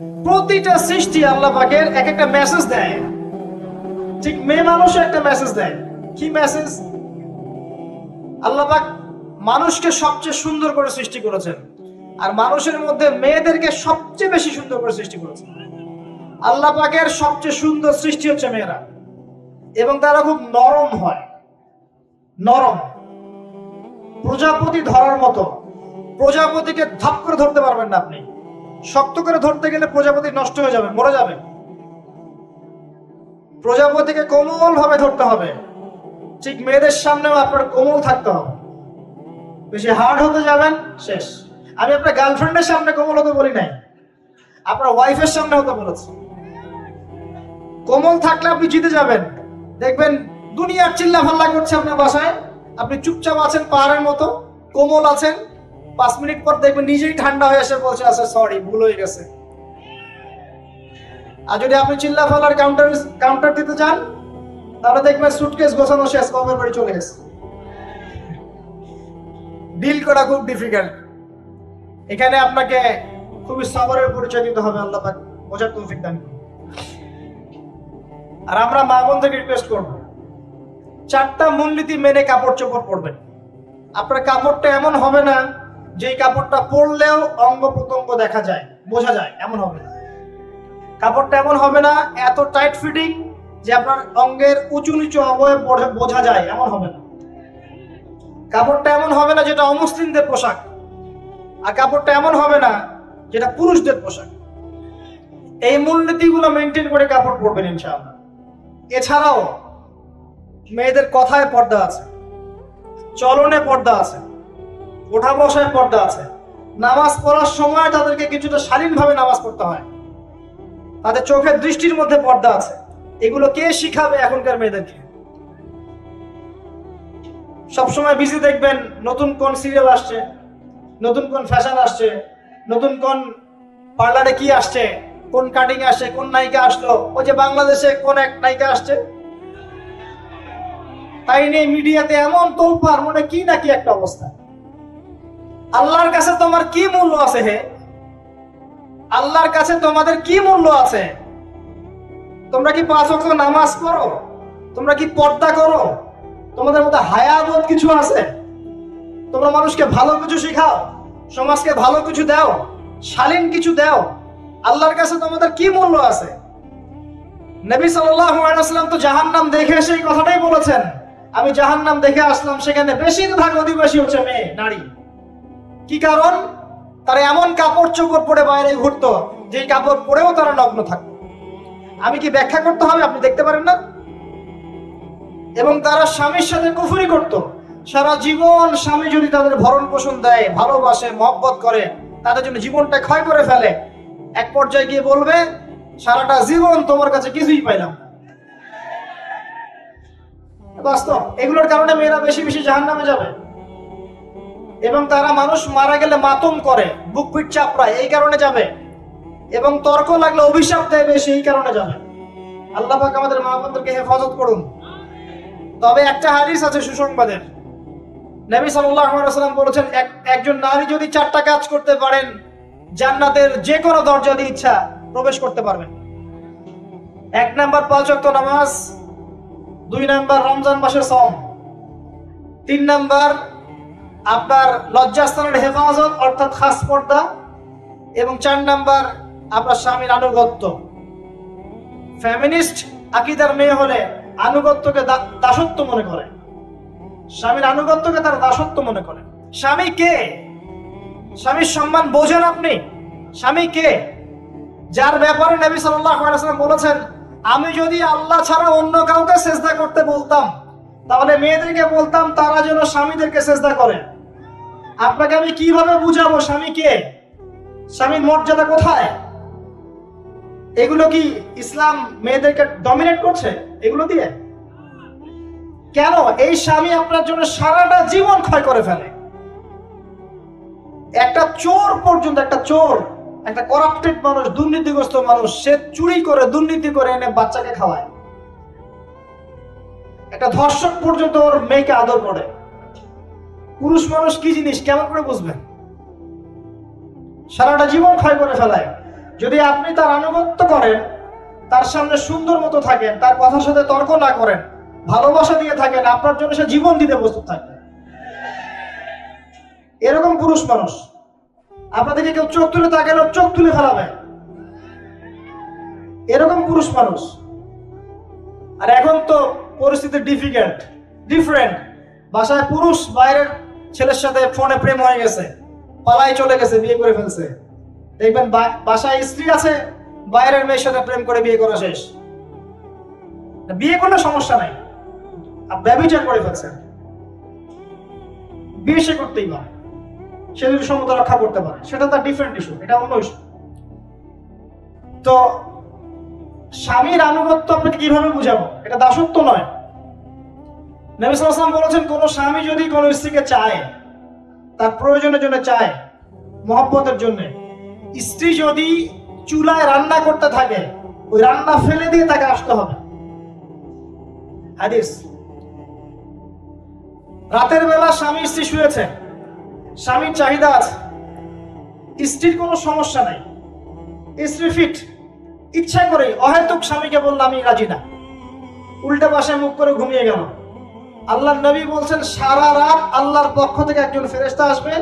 প্রতিটা সৃষ্টি আল্লাহ পাকের এক একটা মেসেজ দেয়। ঠিক মেয়ে মানুষও একটা মেসেজ দেয়। কি মেসেজ আল্লাহ পাক মানুষকে সবচেয়ে সুন্দর করে সৃষ্টি করেছেন। আর মানুষের মধ্যে মেয়েদেরকে সবচেয়ে বেশি সুন্দর করে সৃষ্টি করেছেন। আল্লাহ পাকের সবচেয়ে সুন্দর সৃষ্টি হচ্ছে মেয়েরা। এবং তারা খুব নরম হয়। নরম। প্রজাপতি ধরার মতো। প্রজাপতিকে ধাপ করে ধরতে পারবেন না আপনি। শক্ত করে ধরতে গেলে প্রজাপতি নষ্ট হয়ে যাবে, মরে যাবে। প্রজাপতিকে কোমল ভাবে ধরতে হবে। ঠিক মেয়েদের সামনেও আপনার কোমল থাকতে হবে। বেশি হার্ড হতে যাবেন, শেষ। আমি আপনার গার্লফ্রেন্ডের সামনে কোমল হতে বলি নাই। আপনার ওয়াইফের সামনে হতে বলেছি। কোমল থাকলে আপনি জিতে যাবেন। দেখবেন দুনিয়ার চিল্লা ফাল্লা করছে আপনার বাসায়। আপনি চুপচাপ আছেন পাহাড়ের মতো, কোমল আছেন। পাঁচ মিনিট পর দেখবেন নিজেই ঠান্ডা হয়ে এসে বলছে আচ্ছা সরি ভুল হয়ে গেছে। আর যদি আপনি চিল্লা ফাল্লার কাউন্টার কাউন্টার দিতে চান, তাহলে দেখবেন সুটকেস গোছানো শেষ কমের বাড়ি চলে গেছে। ডিল করা খুব ডিফিকাল্ট এখানে আপনাকে খুবই সাবরের পরিচয় দিতে হবে, আল্লাহ পাক বোঝার তৌফিক দান। আর আমরা মা বোনদেরকে রিকোয়েস্ট করব, চারটা মূলনীতি মেনে কাপড় চোপড় পরবেন। আপনার কাপড়টা এমন হবে না যে কাপড়টা পরলেও অঙ্গ প্রত্যঙ্গ দেখা যায়, বোঝা যায়, এমন হবে না। কাপড়টা এমন হবে না, এত টাইট ফিটিং যে আপনার অঙ্গের উঁচু নিচু অবয়ব বোঝা যায়, এমন হবে না। কাপড়টা এমন হবে না যেটা অমুসলিমদের পোশাক, আর কাপড়টা এমন হবে না যেটা পুরুষদের পোশাক। এই মূলনীতিগুলো মেনটেন করে কাপড় পরবেন ইনশাআল্লাহ। এছাড়াও, মেয়েদের কথায় পর্দা আছে, চলনে পর্দা আছে। ওঠা বসায় পর্দা আছে। নামাজ পড়ার সময় তাদেরকে কিছুটা শালীনভাবে নামাজ পড়তে হয়। তাদের চোখের দৃষ্টির মধ্যে পর্দা আছে। এগুলো কে শিখাবে এখনকার মেয়েদেরকে? সবসময় বিজি দেখবেন, নতুন কোন সিরিয়াল আসছে, নতুন কোন ফ্যাশন আসছে, নতুন কোন পার্লারে কি আসছে, কোন কাটিং আসছে, কোন নায়িকা আসলো, ওই যে বাংলাদেশে কোন এক নায়িকা আসছে? তাই নিয়ে মিডিয়াতে এমন তোলপার মনে কি না কি একটা অবস্থা। আল্লাহর কাছে তোমার কি মূল্য আছে হে? আল্লাহর কাছে তোমাদের কি মূল্য আছে? তোমরা কি পাঁচ ওয়াক্ত নামাজ পড়ো? তোমরা কি পর্দা করো? তোমাদের মধ্যে হায়াবোধ কিছু আছে? তোমরা মানুষকে ভালো কিছু শেখাও, সমাজকে ভালো কিছু দাও, শালীন কিছু দাও। আল্লাহর কাছে তোমাদের কি মূল্য আছে? নবী সাল্লাম তো জাহান্নাম দেখে সেই কথাটাই বলেছেন। আমি জাহান্নাম দেখে আসলাম, সেখানে বেশিরভাগ অধিবাসী হচ্ছে মেয়ে, নারী। কি কারণ? তারা এমন কাপড় চোপড় পরে বাইরে ঘুরতো যে কাপড় পরেও তারা নগ্ন থাকতো। আমি কি ব্যাখ্যা করতে হবে? আপনি দেখতে পারেন না? এবং তারা স্বামীর সাথে কুফুরি করত। সারা জীবন স্বামী যদি তাদের ভরণ পোষণ দেয়, ভালোবাসে, মহব্বত করে, তাদের জন্য জীবনটা ক্ষয় করে ফেলে, এক পর্যায়ে গিয়ে বলবে, সারাটা জীবন তোমার কাছে কিছুই পাইলাম। বাস্তব, এগুলোর কারণে মেয়েরা বেশি বেশি জাহান নামে যাবে। এবং তারা মানুষ মারা গেলে মাতম করে, বুক পিট চাপড়ায়, এই কারণে যাবে। এবং তর্ক লাগলে অভিশাপ দেয় বেশি এই কারণে যাবে। আল্লাহ পাক আমাদের মা বোনদেরকে হেফাজত করুন। তবে একটা হাদিস আছে সুসংবাদের। নবী আলাইহি বলেছেন, এক, একজন নারী যদি চারটা কাজ করতে পারেন, জান্নাতের যে কোনো দরজা দিয়ে ইচ্ছা প্রবেশ করতে পারবেন। এক নাম্বার পাঁচ নামাজ, দুই নাম্বার রমজান মাসের সম তিন নাম্বার আপনার লজ্জাস্থানের হেফাজত, অর্থাৎ খাস পর্দা, এবং চার নাম্বার আপনার স্বামীর আনুগত্য। ফ্যামিনিস্ট আকিদার মেয়ে হলে আনুগত্যকে দাসত্ব মনে করে। স্বামীর আনুগত্যকে তারা দাসত্ব মনে করে। স্বামী কে? স্বামীর সম্মান বোঝেন আপনি। স্বামী কে? যার ব্যাপারে নবী আলাইহি বলেছেন, আমি যদি আল্লাহ ছাড়া অন্য কাউকে সেজদা করতে বলতাম, তাহলে মেয়েদেরকে বলতাম তারা যেন স্বামীদেরকে সেজদা করে। আপনাকে আমি কীভাবে বুঝাবো স্বামী কে স্বামীর মর্যাদা কোথায়? এগুলো কি ইসলাম মেয়েদেরকে ডমিনেট করছে? এগুলো দিয়ে? কেন? এই স্বামী আপনার জন্য সারাটা জীবন ক্ষয় করে ফেলে। একটা চোর পর্যন্ত, একটা চোর, একটা করাপ্টেড মানুষ, দুর্নীতিগ্রস্ত মানুষ, সে চুরি করে, দুর্নীতি করে এনে বাচ্চাকে খাওয়ায়। একটা ধর্ষক পর্যন্ত ওর মেয়েকে আদর করে। পুরুষ মানুষ কি জিনিস? কেমন করে বুঝবেন? সারাটা জীবন ক্ষয় করে ফেলায়। যদি আপনি তার আনুগত্য করেন, তার সামনে সুন্দর মতো থাকেন, তার কথার সাথে তর্ক না করেন, ভালোবাসা দিয়ে থাকেন, আপনার জন্য সে জীবন দিতে প্রস্তুত থাকবে। এরকম পুরুষ মানুষ, আপনাদেরকে কেউ চোখ তুলে তাকালে চোখ তুলে ফেলাবে। এরকম পুরুষ মানুষ। আর এখন তো পরিস্থিতি ডিফিকাল্ট ডিফারেন্ট বাসায় পুরুষ, বাইরের ছেলের সাথে ফোনে প্রেম হয়ে গেছে, পালাই চলে গেছে, বিয়ে করে ফেলছে। দেখবেন বাসায় স্ত্রী আছে, বাইরের মেয়ের সাথে প্রেম করে বিয়ে করা শেষ। বিয়ে করলে সমস্যা নাই, আর ব্যবচার করে ফেলছে। বিয়ে সে করতেই পারে। সে যদি সমতা রক্ষা করতে পারে, সেটা তার ডিফারেন্ট ইস্যু এটা অন্য ইস্যু তো স্বামীর আনুগত্য আপনাকে কীভাবে বুঝাবো? এটা দাসত্ব নয়। নবী সাল্লাল্লাহু বলেছেন, কোন স্বামী যদি কোন স্ত্রীকে চায়, তার প্রয়োজনের জন্য চায়, মহব্বতের জন্য, স্ত্রী যদি চুলায় রান্না করতে থাকে, ওই রান্না ফেলে দিয়ে তাকে আসতে হবে। হাদিস। রাতের বেলা স্বামী স্ত্রী শুয়েছে, স্বামীর চাহিদা আছে, স্ত্রীর কোনো সমস্যা নাই, স্ত্রী ফিট, ইচ্ছা করে, অহেতুক স্বামীকে বলল, আমি রাজি না। উল্টা পাশে মুখ করে ঘুমিয়ে গেল। আল্লাহ নবী বলছেন, সারা রাত আল্লাহর পক্ষ থেকে একজন ফেরেশতা আসবে,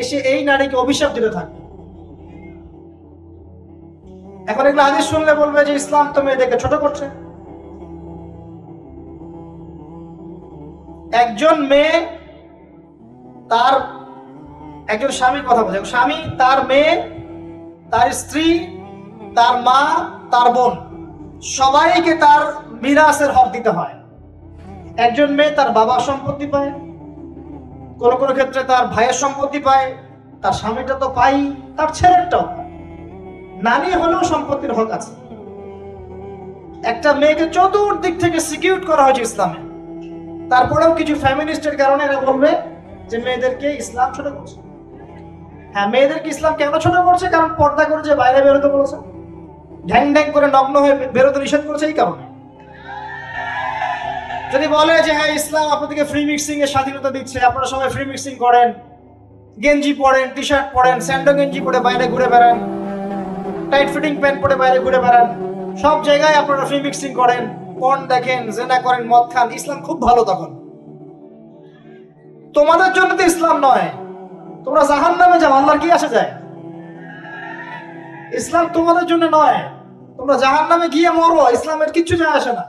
এসে এই নারীকে অভিশাপ দিতে থাকবে। এখন এগুলো হাদিস শুনলে বলবে যে, ইসলাম তো মেয়েদেরকে ছোট করছে। একজন মেয়ে তার, একজন স্বামীর কথা বলছে, স্বামী তার মেয়ে, তার স্ত্রী, তার মা, তার বোন, সবাইকে তার মিরাসের হক দিতে হয়। একজন মেয়ে তার বাবার সম্পত্তি পায়, কোন কোন ক্ষেত্রে তার ভাইয়ের সম্পত্তি পায়, তার স্বামীটা তো পাই, তার ছেলেরটাও। নানি হলেও সম্পত্তির হক আছে। একটা মেয়েকে চতুর্দিক থেকে সিকিউর করা হয়েছে ইসলামে। তারপরেও কিছু ফ্যামিলিস্টের কারণে এরা বলবে যে মেয়েদেরকে ইসলাম ছোট করছে। হ্যাঁ মেয়েদেরকে ইসলাম কেন ছোট করছে? কারণ পর্দা করে যে বাইরে বেরোতে বলেছে। ঢ্যাং ঢ্যাং করে নগ্ন হয়ে বেরোতে নিষেধ করেছে এই কারণে। যদি বলে যে হ্যাঁ ইসলাম আপনাদেরকে ফ্রি মিক্সিং এর স্বাধীনতা দিচ্ছে, আপনারা সবাই ফ্রি মিক্সিং করেন, গেঞ্জি পরেন টি শার্ট পরেন, স্যান্ডো গেঞ্জি পরে বাইরে ঘুরে বেড়ান টাইট ফিটিং প্যান্ট পরে বাইরে ঘুরে বেড়ান, সব জায়গায় আপনারা ফ্রি মিক্সিং করেন পর্ন দেখেন, জেনা করেন, মদ খান, ইসলাম খুব ভালো তখন। তোমাদের জন্য তো ইসলাম নয়। তোমরা জাহান নামে যাও, আল্লাহর কি আসে যায়? ইসলাম তোমাদের জন্য নয়। তোমরা জাহান নামে গিয়ে মরো, ইসলামের কিচ্ছু যায় আসে না।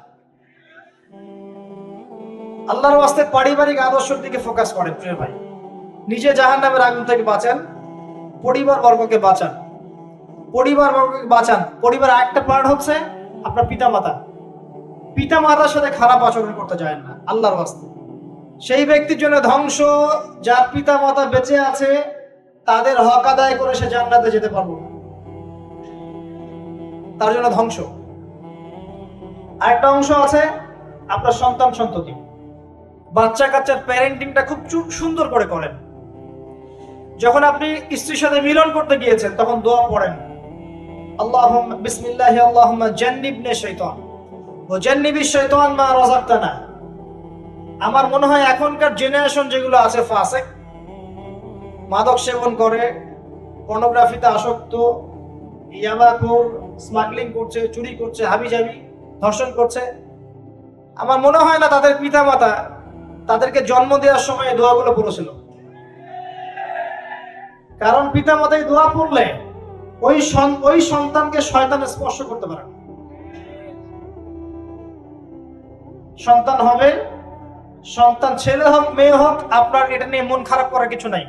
আল্লাহর ওয়াস্তে পারিবারিক আদর্শের দিকে ফোকাস করেন, প্রিয় ভাই। নিজে জাহান নামের আগুন থেকে বাঁচান, পরিবার বর্গকে বাঁচান। পরিবার বর্গকে বাঁচান। পরিবার একটা পার্ট হচ্ছে আপনার পিতা মাতা পিতা মাতার সাথে খারাপ আচরণ করতে যায় না, আল্লাহর ওয়াস্তে। সেই ব্যক্তির জন্য ধ্বংস, যার পিতা মাতা বেঁচে আছে, তাদের হক আদায় করে সে জান্নাতে যেতে পারব না। তার জন্য ধ্বংস। আরেকটা অংশ আছে আপনার সন্তান সন্ততি বাচ্চা কাচ্চার প্যারেন্টিংটা খুব সুন্দর করে করেন। যখন আপনি স্ত্রীর সাথে মিলন করতে গিয়েছেন, তখন দোয়া পড়েন। আল্লাহ বিসমিল্লাহ আল্লাহ জান্নিবনে শৈতান। ও জান্নিবি শৈতান মা রাযাক্তানা। আমার মনে হয় এখনকার জেনারেশন যেগুলো আছে ফাসেক মাদক সেবন করে পর্নোগ্রাফিতে আসক্ত ইয়াবাখোর স্মাগলিং করছে, চুরি করছে, হাবিজাবি ধর্ষণ করছে। আমার মনে হয় না তাদের পিতামাতা তাদেরকে জন্ম দেওয়ার সময় দোয়াগুলো পড়েছিল। কারণ পিতামাতা এই দোয়া পড়লে ওই ওই সন্তানকে শয়তান স্পর্শ করতে পারে সন্তান হবে, সন্তান ছেলে হোক, মেয়ে হোক, আপনার এটা নিয়ে মন খারাপ করার কিছু নাই।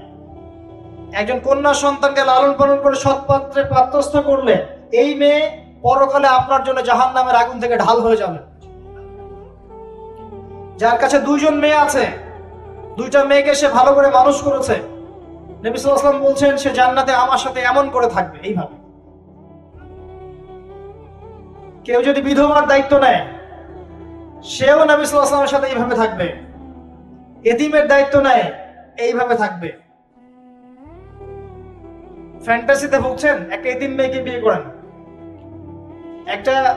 একজন কন্যা সন্তানকে লালন পালন করে সৎপাত্রে পাত্রস্থ করলে এই মেয়ে পরকালে আপনার জন্য জাহান নামের আগুন থেকে ঢাল হয়ে যাবে। যার কাছে দুইজন মেয়ে আছে, দুইটা মেয়েকে সে ভালো করে মানুষ করেছে। নবী ওয়াসাল্লাম বলছেন, সে জান্নাতে আমার সাথে এমন করে থাকবে। এইভাবে। কেউ যদি বিধবার দায়িত্ব নেয়, সেও নবী সাথে এইভাবে থাকবে। এতিমের দায়িত্ব নেয়, এইভাবে থাকবে। ফ্যান্টাসিতে ভুগছেন, একটা এতিম মেয়েকে বিয়ে করেন। একটা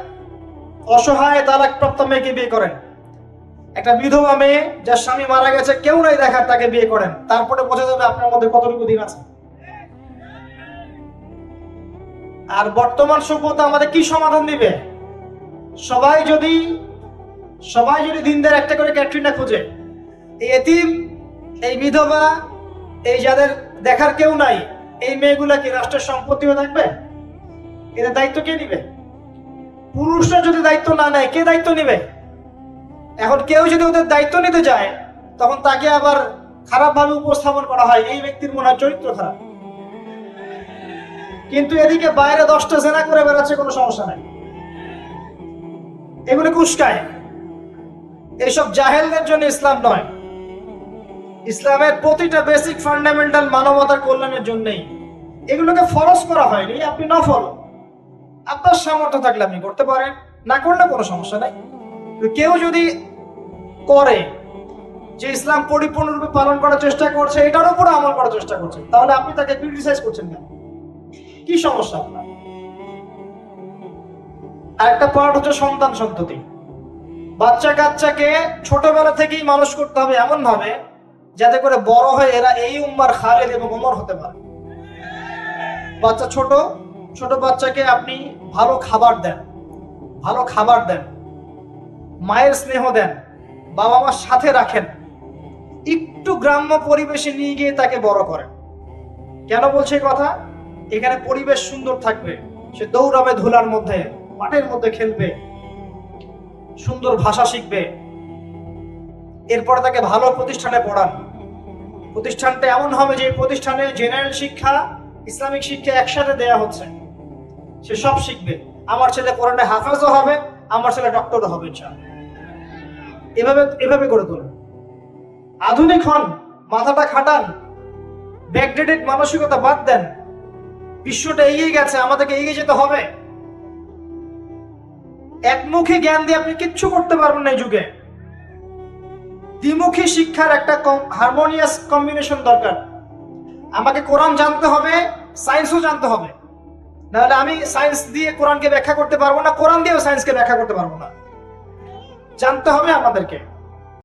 অসহায় তালাক প্রাপ্ত মেয়েকে বিয়ে করেন। একটা বিধবা মেয়ে যার স্বামী মারা গেছে, কেউ নাই দেখার তাকে বিয়ে করেন। তারপরে বোঝা যাবে আপনার মধ্যে কতটুকু দিন আছে। আর বর্তমান সভ্যতা আমাদের কি সমাধান দিবে? সবাই যদি সবাই যদি দিনদের একটা করে ক্যাটরিনা খুঁজে, এই এতিম, এই বিধবা, এই যাদের দেখার কেউ নাই, এই মেয়েগুলা কি রাষ্ট্রের সম্পত্তি হয়ে থাকবে? এদের দায়িত্ব কে নিবে? পুরুষরা যদি দায়িত্ব না নেয়, কে দায়িত্ব নিবে? এখন কেউ যদি ওদের দায়িত্ব নিতে যায়, তখন তাকে আবার খারাপভাবে উপস্থাপন করা হয়। এই ব্যক্তির মনে হয় চরিত্র খারাপ। কিন্তু এদিকে বাইরে দশটা জেনা করে বেড়াচ্ছে, কোনো সমস্যা নাই। এগুলো কুস্কায়। এইসব জাহেলদের জন্য ইসলাম নয়। ইসলামের প্রতিটা বেসিক ফান্ডামেন্টাল মানবতার কল্যাণের জন্যই। এগুলোকে ফরজ করা হয়নি, আপনি নফল। আপনার সামর্থ্য থাকলে আপনি করতে পারেন, না করলে কোনো সমস্যা নাই। কেউ যদি করে, যে ইসলাম পরিপূর্ণরূপে পালন করার চেষ্টা করছে, এটার উপরে আমল করার চেষ্টা করছে। তাহলে আপনি তাকে ক্রিটিসাইজ করছেন কেন? কি সমস্যা আপনার? আরেকটা পার্ট হচ্ছে সন্তান সন্ততি। বাচ্চা কাচ্চাকে ছোটবেলা থেকেই মানুষ করতে হবে এমন ভাবে যাতে করে বড় হয়ে এরা এই উম্মার খালেদ এবং ওমর হতে পারে। বাচ্চা ছোট ছোট বাচ্চাকে আপনি ভালো খাবার দেন, ভালো খাবার দেন, মায়ের স্নেহ দেন বাবা মার সাথে রাখেন। একটু গ্রাম্য পরিবেশে নিয়ে গিয়ে তাকে বড় করেন। কেন বলছে কথা? এখানে পরিবেশ সুন্দর থাকবে। সে দৌড়াবে ধুলার মধ্যে, মাঠের মধ্যে খেলবে, সুন্দর ভাষা শিখবে। এরপরে তাকে ভালো প্রতিষ্ঠানে পড়ান। প্রতিষ্ঠানটা এমন হবে যে প্রতিষ্ঠানে জেনারেল শিক্ষা, ইসলামিক শিক্ষা একসাথে দেয়া হচ্ছে। সে সব শিখবে। আমার ছেলে কোরআনে হাফেজও হবে, আমার ছেলে ডক্টরও হবে, ইনশাআল্লাহ। এভাবে এভাবে করে তুলুন আধুনিক হন, মাথাটা খাটান ব্যাকডেটেড মানসিকতা বাদ দেন। বিশ্বটা এগিয়ে গেছে, আমাদেরকে এগিয়ে যেতে হবে। একমুখী জ্ঞান দিয়ে আপনি কিচ্ছু করতে পারবেন না যুগে। দ্বিমুখী শিক্ষার একটা হারমোনিয়াস কম্বিনেশন দরকার। আমাকে কোরআন জানতে হবে সায়েন্সও জানতে হবে। নাহলে আমি সায়েন্স দিয়ে কোরআনকে ব্যাখ্যা করতে পারব না, কোরআন দিয়েও সায়েন্সকে ব্যাখ্যা করতে পারব না। জানতে হবে আমাদেরকে।